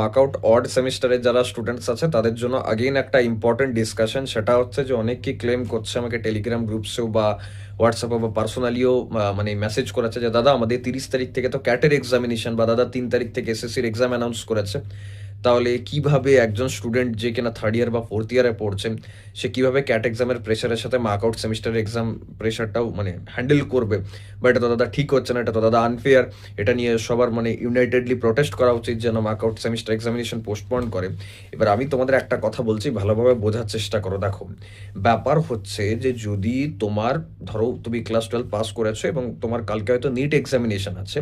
মার্কআউট odd সেমিস্টারের যারা students আছে তাদের জন্য আগেইন একটা ইম্পর্টেন্ট ডিসকাশন সেটা হচ্ছে যে অনেকেই ক্লেম করছে আমাকে টেলিগ্রাম গ্রুপসেও বা হোয়াটসঅ্যাপে বা পার্সোনালিও মানে মেসেজ করেছে যে, দাদা, আমাদের তিরিশ তারিখ থেকে তো ক্যাটের এক্সামিনেশন বা দাদা তিন তারিখ থেকে এসএসসির এক্সাম অ্যানাউন্স করেছে। তাহলে কীভাবে একজন স্টুডেন্ট যে কিনা থার্ড ইয়ার বা ফোর্থ ইয়ারে পড়ছে, সে কীভাবে ক্যাট এক্সামের প্রেশারের সাথে মার্ক আউট সেমিস্টার এক্সাম প্রেশারটাও মানে হ্যান্ডেল করবে? বা এটা তো দাদা ঠিক হচ্ছে না, এটা তো দাদা আনফেয়ার এটা নিয়ে সবার মানে ইউনাইটেডলি প্রোটেস্ট করা উচিত যেন mark out semester examination postponed করে। এবার আমি তোমাদের একটা কথা বলছি, ভালোভাবে বোঝার চেষ্টা করো। দেখো, ব্যাপার হচ্ছে যে যদি তোমার ধরো তুমি ক্লাস টুয়েলভ পাস করেছ এবং তোমার কালকে হয়তো নিট এক্সামিনেশন আছে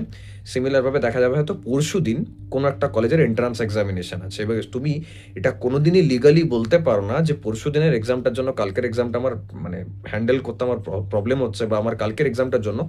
সিমিলারভাবে দেখা যাবে হয়তো পরশু দিন কোনো একটা কলেজের এন্ট্রান্স এক্সামিনেশন আছে। এবার তুমি এটা কোনোদিনই লিগালি বলতে পারো না যে পরশু দিনের এক্সামটার জন্য, কালকের এক্সামটা আমার মানে হ্যান্ডেল করতে আমার প্রবলেম হচ্ছে বা আমার কালকের এক্সামটার জন্য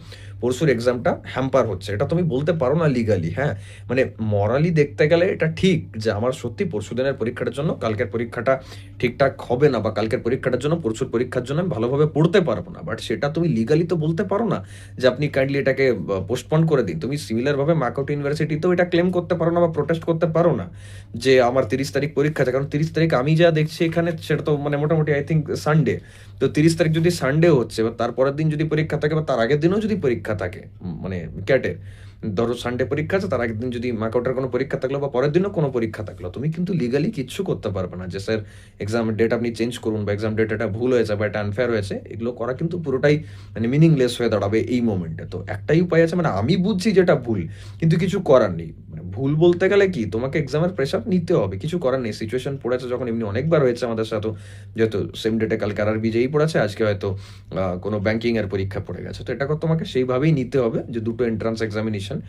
পরশুর এক্সামটা হ্যাম্পার হচ্ছে। এটা তুমি বলতে পারো না লিগালি হ্যাঁ? মানে মরালি দেখতে গেলে এটা ঠিক যে আমার সত্যি পরশু দিনের পরীক্ষাটার জন্য, কালকের পরীক্ষাটা ঠিকঠাক হবে না বা কালকের পরীক্ষাটার জন্য, পরশুর পরীক্ষার জন্য আমি ভালোভাবে পড়তে পারব না। বাট সেটা তুমি লিগালি তো বলতে পারো না যে আপনি কাইন্ডলি এটাকে পোস্টপন করে দিন। তুমি সিমিলারভাবে মার্কআউট ইউনিভার্সিটিতেও এটা ক্লেম করতে পারো না বা প্রোটেস্ট করতে পারো না। যে আমার তিরিশ তারিখ পরীক্ষা আছে, কারণ তিরিশ তারিখ আমি যা দেখছি এখানে সেটা তো মানে মোটামুটি আই থিঙ্ক সানডে তো তিরিশ তারিখ যদি সানডে হচ্ছে বা তারপরের দিন যদি পরীক্ষা থাকে, বা তার আগের দিনও যদি পরীক্ষা থাকে মানে ক্যাটের ধরো সানডে পরীক্ষা আছে, তার আগের দিন যদি মার্কআউটের কোনো পরীক্ষা থাকল, বা পরের দিনও কোনো পরীক্ষা থাকল, তুমি কিন্তু লিগালি কিচ্ছু করতে পারবে না। যে স্যার এক্সাম ডেট আপনি চেঞ্জ করুন, বা এক্সাম ডেট এটা ভুল হয়েছে, বা এটা আনফেয়ার হয়েছে, এগুলো করা কিন্তু পুরোটাই মানে মিনিংলেস হয়ে দাঁড়াবে এই মোমেন্টে তো একটাই উপায় আছে মানে আমি বুঝছি যেটা ভুল, কিন্তু কিছু করার নেই। ভুল বলতে গেলে কি, তোমাকে এক্সামের প্রেশার নিতে হবে। কিছু করার নেই। সিচুয়েশন পড়েছে যখন এমনি অনেকবার হয়েছে আমাদের সাথে। যেহেতু সেম ডেটে কালকে আর বিজয়ী পড়েছে, আজকে হয়তো কোনো ব্যাংকিং এর পরীক্ষা পড়ে গেছে। তো এটাকে তোমাকে সেইভাবেই নিতে হবে যে দুটো এন্ট্রান্স এক্সামিনেশন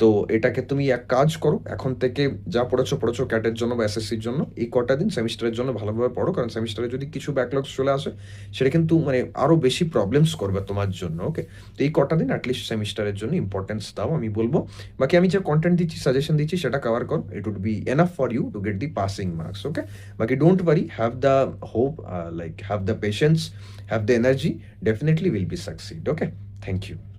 তো এটাকে তুমি এক কাজ করো, এখন থেকে যা পড়েছো পড়েছো ক্যাটের জন্য বা এসএসসির জন্য, এই কটা দিন সেমিস্টারের জন্য ভালোভাবে পড়ো। কারণ সেমিস্টারে যদি কিছু ব্যাকলগস চলে আসে, সেটা কিন্তু মানে আরও বেশি প্রবলেমস করবে তোমার জন্য ওকে তো এই কটা দিন অ্যাটলিস্ট সেমিস্টারের জন্য ইম্পর্টেন্স দাও, আমি বলব। বাকি আমি যে কন্টেন্ট দিচ্ছি সাজেশন দিচ্ছি সেটা কভার করো it would be enough for you to get the passing marks okay বাকি don't worry have the hope like have the patience have the energy definitely will be succeed okay thank you